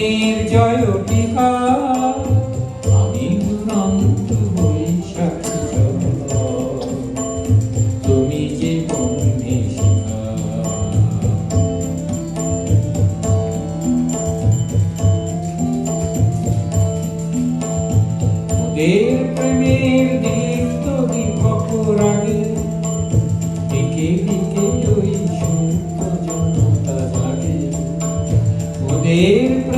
জীবনের জয় টিকা আমি দুরন্ত বৈশাখী তুমি যে মনে ওদের প্রেমের দীপ্ত দীপক রাগে ডেকে ডেকে ওই সুপ্ত জনতা জাগে ওদের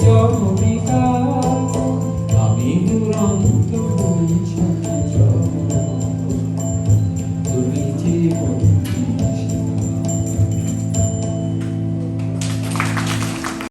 চরণিকা আমি দুরন্ত